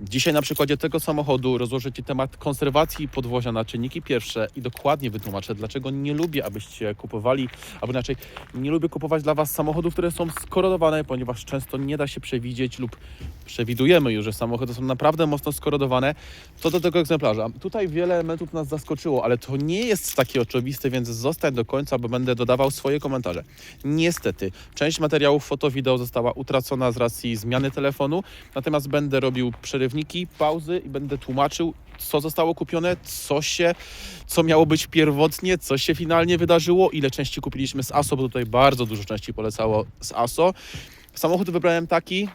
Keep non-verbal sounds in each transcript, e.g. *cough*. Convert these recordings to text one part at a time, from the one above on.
Dzisiaj na przykładzie tego samochodu rozłożę Ci temat konserwacji podwozia na czynniki pierwsze i dokładnie wytłumaczę, dlaczego nie lubię, abyście kupowali, albo inaczej, nie lubię kupować dla Was samochodów, które są skorodowane, ponieważ często nie da się przewidzieć lub przewidujemy już, że samochody są naprawdę mocno skorodowane. Co do tego egzemplarza. Tutaj wiele elementów nas zaskoczyło, ale to nie jest takie oczywiste, więc zostań do końca, bo będę dodawał swoje komentarze. Niestety, część materiałów foto-wideo została utracona z racji zmiany telefonu, natomiast będę robił przerywniki, pauzy i będę tłumaczył, co zostało kupione, co się, co miało być pierwotnie, co się finalnie wydarzyło, ile części kupiliśmy z ASO, bo tutaj bardzo dużo części polecało z ASO. Samochód wybrałem taki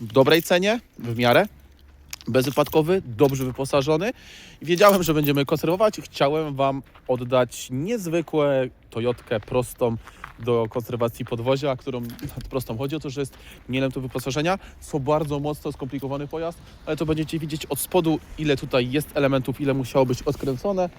w dobrej cenie, w miarę, bezwypadkowy, dobrze wyposażony. Wiedziałem, że będziemy konserwować. Chciałem Wam oddać niezwykłe Toyotkę prostą do konserwacji podwozia, którą prostą chodzi o to, że jest nie elementu wyposażenia. Są bardzo mocno skomplikowany pojazd, ale to będziecie widzieć od spodu, ile tutaj jest elementów, ile musiało być odkręcone.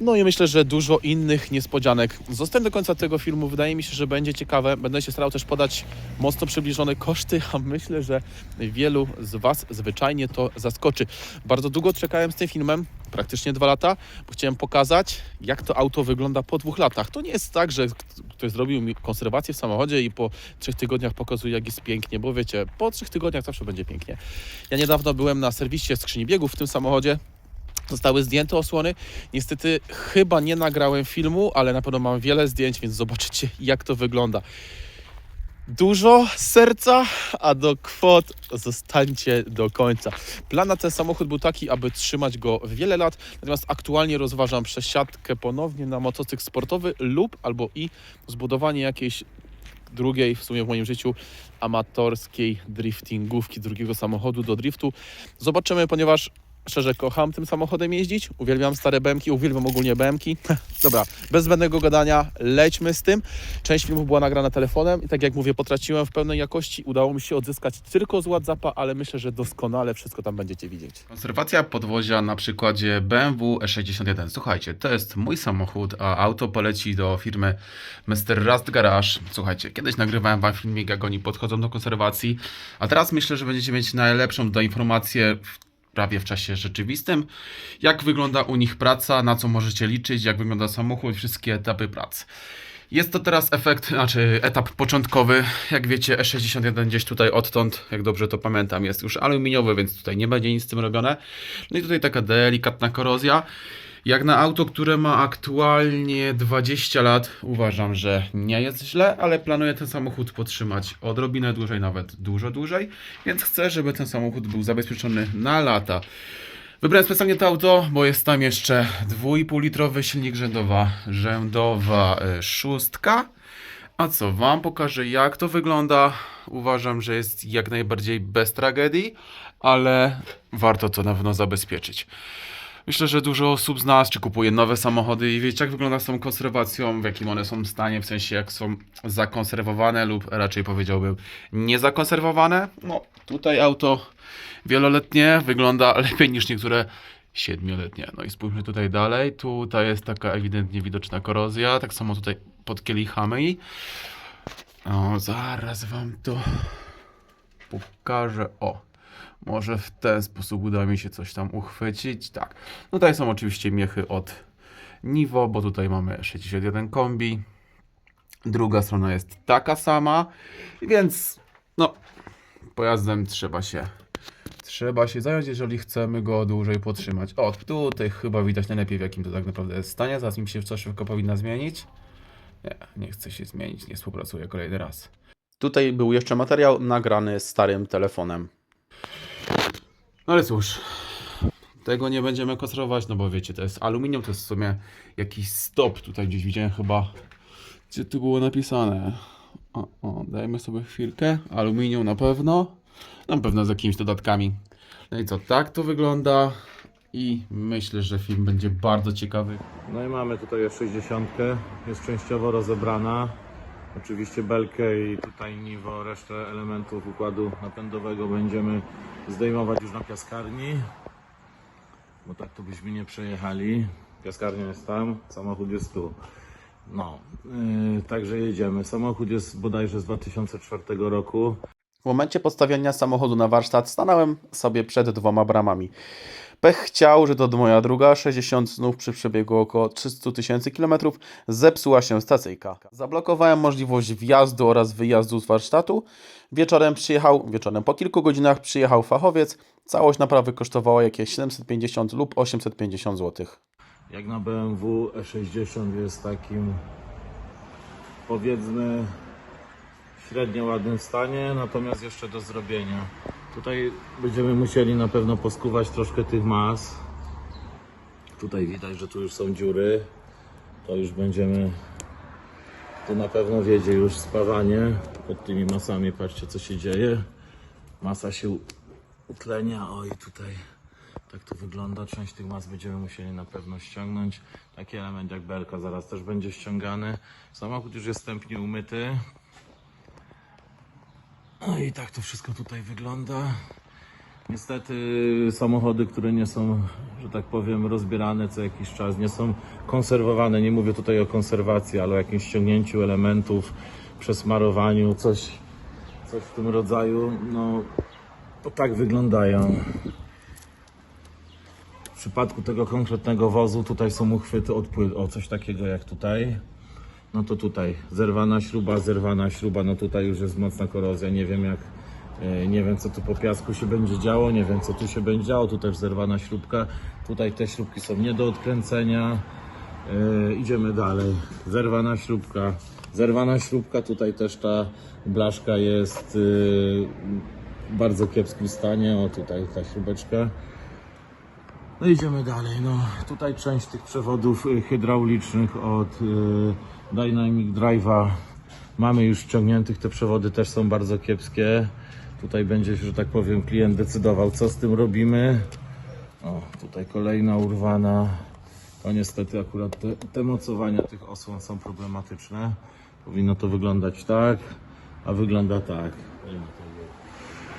No i myślę, że dużo innych niespodzianek. Zostań do końca tego filmu, wydaje mi się, że będzie ciekawe. Będę się starał też podać mocno przybliżone koszty, a myślę, że wielu z Was zwyczajnie to zaskoczy. Bardzo długo czekałem z tym filmem, praktycznie dwa lata, bo chciałem pokazać, jak to auto wygląda po dwóch latach. To nie jest tak, że ktoś zrobił mi konserwację w samochodzie i po trzech tygodniach pokazuje, jak jest pięknie, bo wiecie, po trzech tygodniach zawsze będzie pięknie. Ja niedawno byłem na serwisie skrzyni biegów w tym samochodzie. Zostały zdjęte osłony. Niestety chyba nie nagrałem filmu, ale na pewno mam wiele zdjęć, więc zobaczycie jak to wygląda. Dużo serca, a do kwot zostańcie do końca. Plan na ten samochód był taki, aby trzymać go wiele lat, natomiast aktualnie rozważam przesiadkę ponownie na motocykl sportowy lub albo i zbudowanie jakiejś drugiej w sumie w moim życiu amatorskiej driftingówki, drugiego samochodu do driftu. Zobaczymy, ponieważ szczerze kocham tym samochodem jeździć. Uwielbiam stare BMki, uwielbiam ogólnie BMki. *laughs* Dobra, bez zbędnego gadania, lećmy z tym. Część filmów była nagrana telefonem i tak jak mówię, potraciłem w pełnej jakości. Udało mi się odzyskać tylko z WhatsAppa, ale myślę, że doskonale wszystko tam będziecie widzieć. Konserwacja podwozia na przykładzie BMW E61. Słuchajcie, to jest mój samochód, a auto poleci do firmy Mr. Rust Garage. Słuchajcie, kiedyś nagrywałem wam filmik, jak oni podchodzą do konserwacji, a teraz myślę, że będziecie mieć najlepszą do informację w prawie w czasie rzeczywistym, jak wygląda u nich praca, na co możecie liczyć, jak wygląda samochód, wszystkie etapy pracy. Jest to teraz efekt, znaczy etap początkowy. Jak wiecie, E61 gdzieś tutaj odtąd, jak dobrze to pamiętam, jest już aluminiowy, więc tutaj nie będzie nic z tym robione. No i tutaj taka delikatna korozja. Jak na auto, które ma aktualnie 20 lat, uważam, że nie jest źle, ale planuję ten samochód podtrzymać odrobinę dłużej, nawet dużo dłużej, więc chcę, żeby ten samochód był zabezpieczony na lata. Wybrałem specjalnie to auto, bo jest tam jeszcze 2,5 litrowy silnik rzędowa, rzędowa y, szóstka. A co, Wam pokażę jak to wygląda. Uważam, że jest jak najbardziej bez tragedii, ale warto to na pewno zabezpieczyć. Myślę, że dużo osób z nas, czy kupuje nowe samochody i wiecie, jak wygląda z tą konserwacją, w jakim one są stanie, w sensie jak są zakonserwowane lub raczej powiedziałbym niezakonserwowane. No, tutaj auto wieloletnie wygląda *laughs* lepiej niż niektóre siedmioletnie. No i spójrzmy tutaj dalej. Tutaj jest taka ewidentnie widoczna korozja, tak samo tutaj pod kielichami. O, zaraz wam to pokażę. O, może w ten sposób uda mi się coś tam uchwycić. Tak. No Tutaj są oczywiście miechy od Nivo, bo tutaj mamy 61 kombi. Druga strona jest taka sama, więc no, pojazdem trzeba się trzeba się zająć, jeżeli chcemy go dłużej podtrzymać. O, tutaj chyba widać najlepiej w jakim to tak naprawdę jest stanie. Zaraz mi się coś szybko powinna zmienić. Nie, nie chce się zmienić, nie współpracuję kolejny raz. Tutaj był jeszcze materiał nagrany starym telefonem. No ale cóż, tego nie będziemy konserwować, no bo wiecie, to jest aluminium, to jest w sumie jakiś stop. Tutaj gdzieś widziałem chyba, gdzie tu było napisane. O, o, dajmy sobie chwilkę. Aluminium na pewno. Na pewno z jakimiś dodatkami. No i co, tak to wygląda. I myślę, że film będzie bardzo ciekawy. No i mamy tutaj F60, jest częściowo rozebrana. Oczywiście belkę i tutaj niwo, resztę elementów układu napędowego będziemy zdejmować już na piaskarni. Bo tak to byśmy nie przejechali. Piaskarnia jest tam, samochód jest tu. No, yy, także jedziemy. Samochód jest bodajże z 2004 roku. W momencie podstawiania samochodu na warsztat stanąłem sobie przed dwoma bramami. Pech chciał, że to moja druga, 60 znów przy przebiegu około 300 tysięcy kilometrów, zepsuła się stacyjka. Zablokowałem możliwość wjazdu oraz wyjazdu z warsztatu. Wieczorem przyjechał, wieczorem po kilku godzinach przyjechał fachowiec. Całość naprawy kosztowała jakieś 750 lub 850 zł. Jak na BMW E60 jest takim powiedzmy średnio ładnym stanie, natomiast jeszcze do zrobienia. Tutaj będziemy musieli na pewno poskuwać troszkę tych mas. Tutaj widać, że tu już są dziury. To już będziemy to na pewno wiedzie już spawanie pod tymi masami. Patrzcie co się dzieje. Masa się utlenia. Oj tutaj tak to wygląda. Część tych mas będziemy musieli na pewno ściągnąć. Taki element jak belka zaraz też będzie ściągany. Samochód już jest wstępnie umyty. No i tak to wszystko tutaj wygląda. Niestety samochody, które nie są, że tak powiem, rozbierane co jakiś czas, nie są konserwowane. Nie mówię tutaj o konserwacji, ale o jakimś ściągnięciu elementów, przesmarowaniu, coś, coś w tym rodzaju. No, to tak wyglądają. W przypadku tego konkretnego wozu tutaj są uchwyty od płyt, o coś takiego jak tutaj. No to tutaj zerwana śruba, zerwana śruba, no tutaj już jest mocna korozja, nie wiem jak, e, nie wiem co tu po piasku się będzie działo, nie wiem co tu się będzie działo, tu też zerwana śrubka, tutaj te śrubki są nie do odkręcenia. E, idziemy dalej, zerwana śrubka, zerwana śrubka, tutaj też ta blaszka jest e, w bardzo kiepskim stanie, o tutaj ta śrubeczka. No idziemy dalej. No, tutaj część tych przewodów hydraulicznych od Dynamic Drive'a mamy już ściągniętych. Te przewody też są bardzo kiepskie. Tutaj będzie, że tak powiem, klient decydował, co z tym robimy. O, tutaj kolejna urwana. To niestety akurat te, te mocowania tych osłon są problematyczne. Powinno to wyglądać tak, a wygląda tak.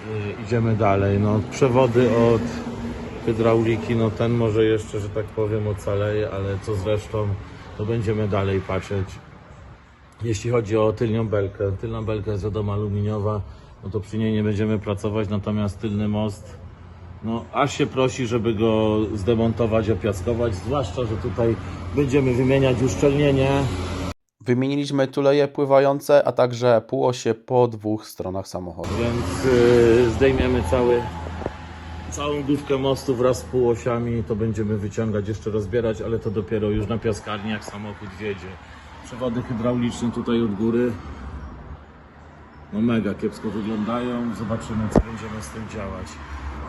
Y, Idziemy dalej. No, przewody od hydrauliki, no ten może jeszcze, że tak powiem, ocaleje, ale co z resztą, to będziemy dalej patrzeć. Jeśli chodzi o tylnią belkę, tylna belka jest wiadomo aluminiowa, no to przy niej nie będziemy pracować, natomiast tylny most, no aż się prosi, żeby go zdemontować, opiaskować, zwłaszcza, że tutaj będziemy wymieniać uszczelnienie. Wymieniliśmy tuleje pływające, a także półosie po dwóch stronach samochodu. Więc yy, zdejmiemy cały, całą główkę mostu wraz z półosiami. To będziemy wyciągać, jeszcze rozbierać, ale to dopiero już na piaskarni, jak samochód wiedzie. Przewody hydrauliczne tutaj od góry. No mega kiepsko wyglądają. Zobaczymy, co będziemy z tym działać.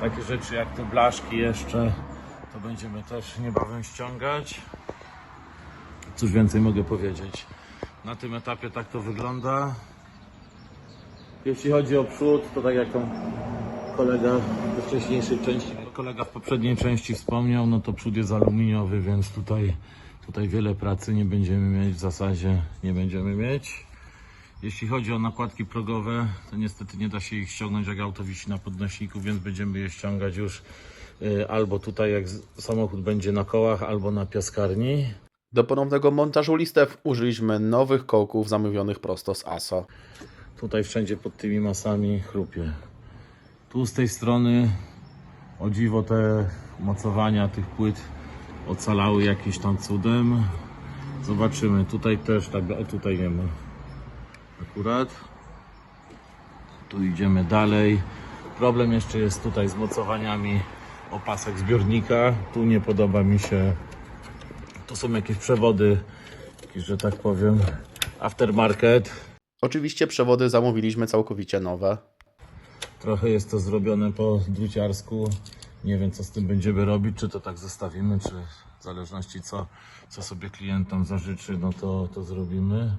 Takie rzeczy jak te blaszki jeszcze, to będziemy też niebawem ściągać. Cóż więcej mogę powiedzieć. Na tym etapie tak to wygląda. Jeśli chodzi o przód, to tak jak tam kolega we wcześniejszej części, kolega w poprzedniej części wspomniał, no to przód jest aluminiowy, więc tutaj, tutaj wiele pracy nie będziemy mieć, w zasadzie nie będziemy mieć. Jeśli chodzi o nakładki progowe, to niestety nie da się ich ściągnąć jak auto wisi na podnośniku, więc będziemy je ściągać już y, albo tutaj jak samochód będzie na kołach, albo na piaskarni. Do ponownego montażu listew użyliśmy nowych kołków zamówionych prosto z ASO. Tutaj wszędzie pod tymi masami chrupie. Tu z tej strony o dziwo te mocowania tych płyt ocalały jakimś tam cudem. Zobaczymy. Tutaj też tak, o tutaj nie ma. Akurat. Tu idziemy dalej. Problem jeszcze jest tutaj z mocowaniami opasek zbiornika. Tu nie podoba mi się. To są jakieś przewody, że tak powiem, aftermarket. Oczywiście przewody zamówiliśmy całkowicie nowe. Trochę jest to zrobione po druciarsku. Nie wiem, co z tym będziemy robić, czy to tak zostawimy, czy w zależności co, co sobie klientom zażyczy, no to, to zrobimy.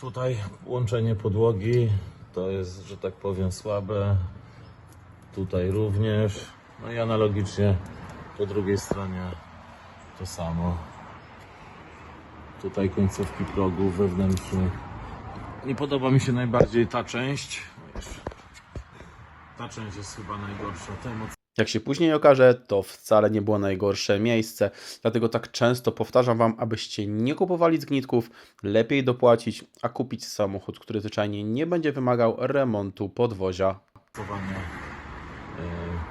Tutaj łączenie podłogi to jest, że tak powiem, słabe. Tutaj również. No i analogicznie po drugiej stronie to samo. Tutaj końcówki progów wewnętrznych. Nie podoba mi się najbardziej ta część. Ta część jest chyba najgorsza. Te Jak się później okaże, to wcale nie było najgorsze miejsce, dlatego tak często powtarzam Wam, abyście nie kupowali zgnitków, lepiej dopłacić, a kupić samochód, który zwyczajnie nie będzie wymagał remontu podwozia. E,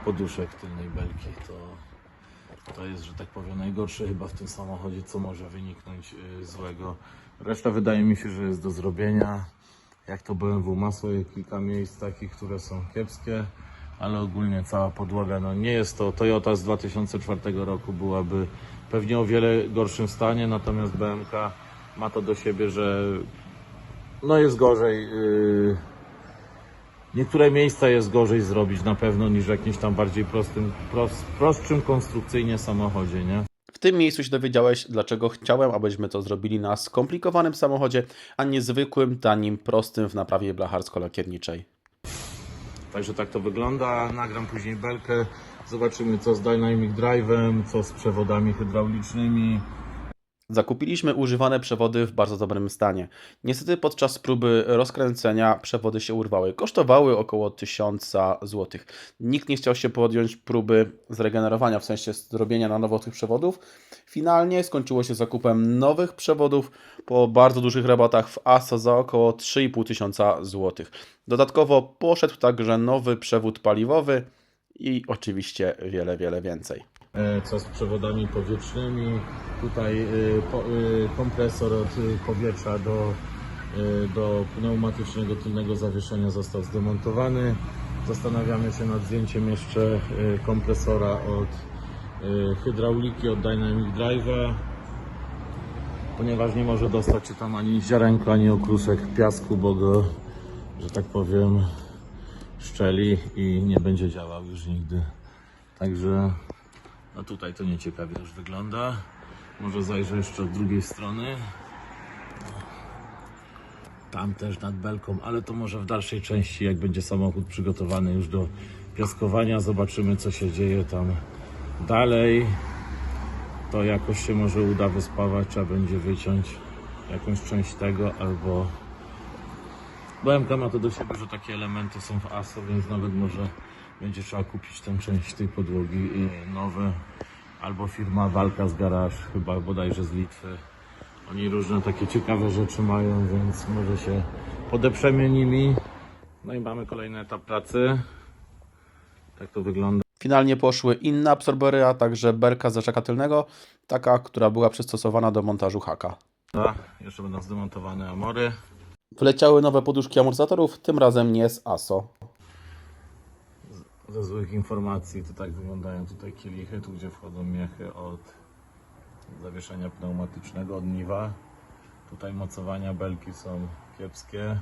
poduszek tylnej belki to, to jest, że tak powiem, najgorsze chyba w tym samochodzie, co może wyniknąć e, złego. Reszta wydaje mi się, że jest do zrobienia. Jak to BMW ma swoje kilka miejsc takich, które są kiepskie, ale ogólnie cała podłoga, no nie jest to Toyota z 2004 roku byłaby pewnie o wiele gorszym stanie, natomiast BMK ma to do siebie, że no jest gorzej. Yy, Niektóre miejsca jest gorzej zrobić na pewno niż w jakimś tam bardziej prostym, pros, prostszym konstrukcyjnie samochodzie, nie? Tym miejscu się dowiedziałeś, dlaczego chciałem, abyśmy to zrobili na skomplikowanym samochodzie, a nie zwykłym, tanim, prostym w naprawie blacharsko-lakierniczej. Także tak to wygląda. Nagram później belkę. Zobaczymy co z Dynamic Drive'em, co z przewodami hydraulicznymi. Zakupiliśmy używane przewody w bardzo dobrym stanie. Niestety podczas próby rozkręcenia przewody się urwały. Kosztowały około 1000 zł. Nikt nie chciał się podjąć próby zregenerowania, w sensie zrobienia na nowo tych przewodów. Finalnie skończyło się zakupem nowych przewodów po bardzo dużych rabatach w ASO za około 3500 tysiąca zł. Dodatkowo poszedł także nowy przewód paliwowy i oczywiście wiele, wiele więcej. E, Co z przewodami powietrznymi. Tutaj po, y, kompresor od powietrza do, do pneumatycznego tylnego zawieszenia został zdemontowany. Zastanawiamy się nad zdjęciem jeszcze kompresora od hydrauliki, od Dynamic Drive'a. Ponieważ nie może dostać się tam ani ziarenko, ani okruszek piasku, bo go, że tak powiem, szczeli i nie będzie działał już nigdy. Także no tutaj to nieciekawie już wygląda. Może zajrzę jeszcze od drugiej strony. Tam też nad belką, ale to może w dalszej części, jak będzie samochód przygotowany już do piaskowania, zobaczymy co się dzieje tam dalej. To jakoś się może uda wyspawać, trzeba będzie wyciąć jakąś część tego albo BMK ma to do siebie, że takie elementy są w ASO, więc nawet może będzie trzeba kupić tę część tej podłogi nowe. Albo firma Walka z Garaż, chyba bodajże z Litwy. Oni różne takie ciekawe rzeczy mają, więc może się podeprzemy nimi. No i mamy kolejny etap pracy. Tak to wygląda. Finalnie poszły inne absorbery, a także berka z rzeczaka tylnego, taka, która była przystosowana do montażu haka. Jeszcze będą zdemontowane amory. Wleciały nowe poduszki amortyzatorów, tym razem nie z ASO. Ze złych informacji to tak wyglądają tutaj kielichy, tu gdzie wchodzą miechy od zawieszenia pneumatycznego, od niwa. Tutaj mocowania belki są kiepskie.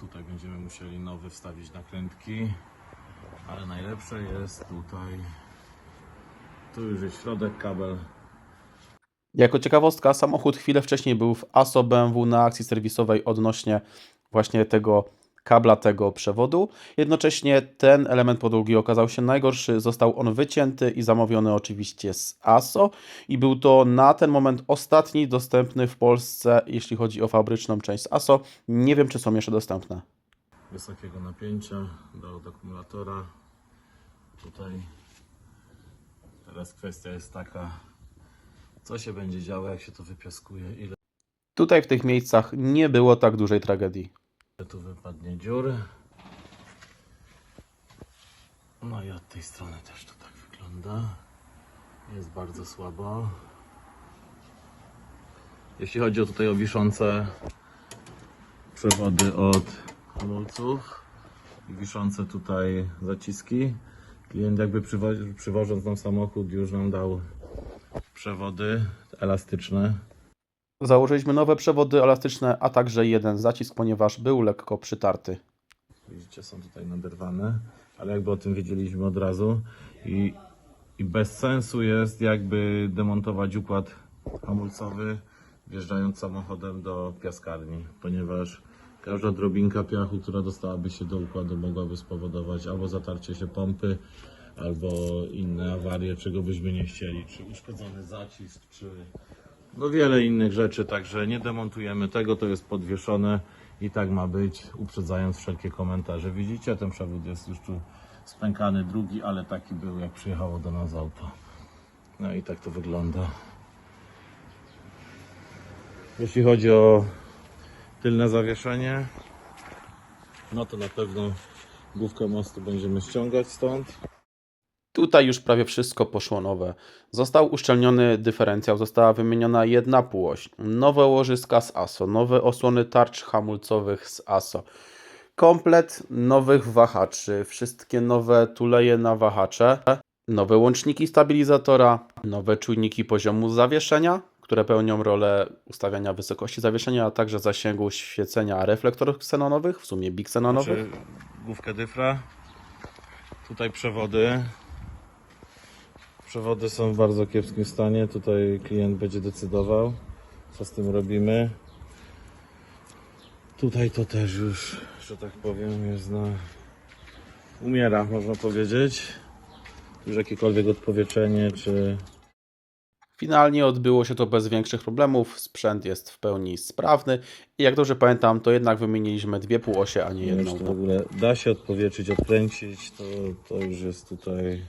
Tutaj będziemy musieli nowy wstawić nakrętki. Ale najlepsze jest tutaj. Tu już jest środek kabel. Jako ciekawostka, samochód chwilę wcześniej był w ASO BMW na akcji serwisowej odnośnie właśnie tego kabla, tego przewodu. Jednocześnie ten element podłogi okazał się najgorszy. Został on wycięty i zamówiony oczywiście z ASO i był to na ten moment ostatni dostępny w Polsce, jeśli chodzi o fabryczną część ASO. Nie wiem, czy są jeszcze dostępne. wysokiego napięcia do, do akumulatora. Tutaj teraz kwestia jest taka, co się będzie działo, jak się to wypiaskuje, ile Tutaj w tych miejscach nie było tak dużej tragedii. Tu wypadnie dziur. No i od tej strony też to tak wygląda. Jest bardzo słabo. Jeśli chodzi o tutaj o wiszące przewody od hamulców i wiszące tutaj zaciski, klient jakby przywo- przywożąc nam samochód już nam dał przewody elastyczne. Założyliśmy nowe przewody elastyczne, a także jeden zacisk, ponieważ był lekko przytarty. Widzicie, są tutaj naderwane, ale jakby o tym wiedzieliśmy od razu i, i bez sensu jest jakby demontować układ hamulcowy wjeżdżając samochodem do piaskarni, ponieważ każda drobinka piachu, która dostałaby się do układu mogłaby spowodować albo zatarcie się pompy, albo inne awarie, czego byśmy nie chcieli, czy uszkodzony zacisk, czy no wiele innych rzeczy, także nie demontujemy tego, to jest podwieszone i tak ma być, uprzedzając wszelkie komentarze. Widzicie, ten przewód jest już tu spękany drugi, ale taki był jak przyjechało do nas auto. No i tak to wygląda. Jeśli chodzi o tylne zawieszenie, no to na pewno główkę mostu będziemy ściągać stąd. Tutaj już prawie wszystko poszło nowe. Został uszczelniony dyferencjał, została wymieniona jedna półoś, nowe łożyska z ASO, nowe osłony tarcz hamulcowych z ASO, komplet nowych wahaczy, wszystkie nowe tuleje na wahacze, nowe łączniki stabilizatora, nowe czujniki poziomu zawieszenia, które pełnią rolę ustawiania wysokości zawieszenia, a także zasięgu świecenia reflektorów ksenonowych, w sumie biksenonowych. Znaczy, główkę dyfra. Tutaj przewody. Przewody są w bardzo kiepskim stanie. Tutaj klient będzie decydował, co z tym robimy. Tutaj to też już, że tak powiem, jest na... Umiera, można powiedzieć. Już jakiekolwiek odpowietrzenie, czy Finalnie odbyło się to bez większych problemów, sprzęt jest w pełni sprawny i jak dobrze pamiętam, to jednak wymieniliśmy dwie półosie, a nie jedną. czy to w ogóle da się odpowietrzyć, odkręcić, to, to już jest tutaj.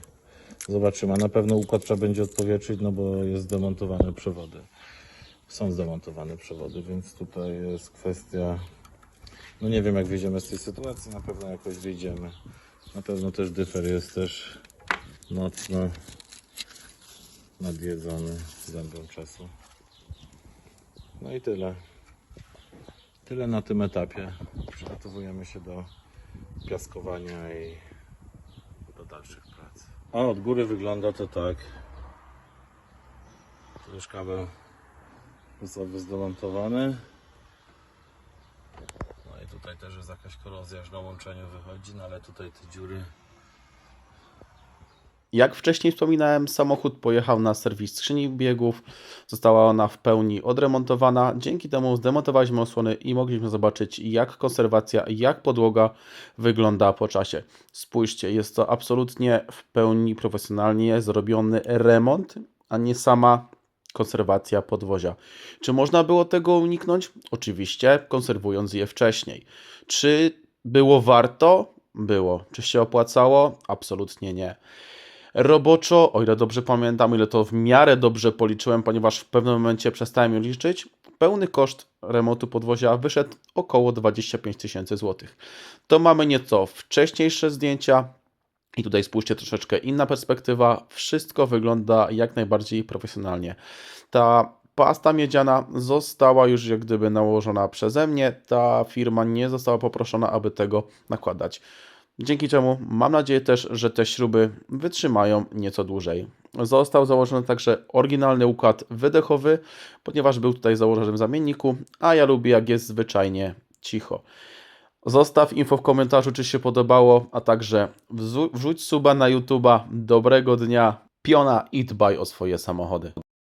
Zobaczymy. A na pewno układ trzeba będzie odpowietrzyć, no bo jest zdemontowane przewody. Są zdemontowane przewody, więc tutaj jest kwestia. No nie wiem, jak wyjdziemy z tej sytuacji, na pewno jakoś wyjdziemy. Na pewno też dyfer jest też mocno nadjedzony zębem czasu. No i tyle. Tyle na tym etapie. Przygotowujemy się do piaskowania i do dalszych prac. A od góry wygląda to tak. Tu już kabel został zdemontowany. No i tutaj też jest jakaś korozja już na łączeniu wychodzi, no ale tutaj te dziury Jak wcześniej wspominałem, samochód pojechał na serwis skrzyni biegów. Została ona w pełni odremontowana. Dzięki temu zdemontowaliśmy osłony i mogliśmy zobaczyć, jak konserwacja, jak podłoga wygląda po czasie. Spójrzcie, jest to absolutnie w pełni profesjonalnie zrobiony remont, a nie sama konserwacja podwozia. Czy można było tego uniknąć? Oczywiście, konserwując je wcześniej. Czy było warto? Było. Czy się opłacało? Absolutnie nie. Roboczo, o ile dobrze pamiętam, ile to w miarę dobrze policzyłem, ponieważ w pewnym momencie przestałem ją liczyć, pełny koszt remontu podwozia wyszedł około 25 tysięcy złotych. To mamy nieco wcześniejsze zdjęcia i tutaj spójrzcie troszeczkę inna perspektywa. Wszystko wygląda jak najbardziej profesjonalnie. Ta pasta miedziana została już jak gdyby nałożona przeze mnie. Ta firma nie została poproszona, aby tego nakładać. Dzięki czemu mam nadzieję też, że te śruby wytrzymają nieco dłużej. Został założony także oryginalny układ wydechowy, ponieważ był tutaj założony w zamienniku, a ja lubię jak jest zwyczajnie cicho. Zostaw info w komentarzu, czy się podobało, a także wrzuć suba na YouTube'a. Dobrego dnia. Piona i dbaj o swoje samochody.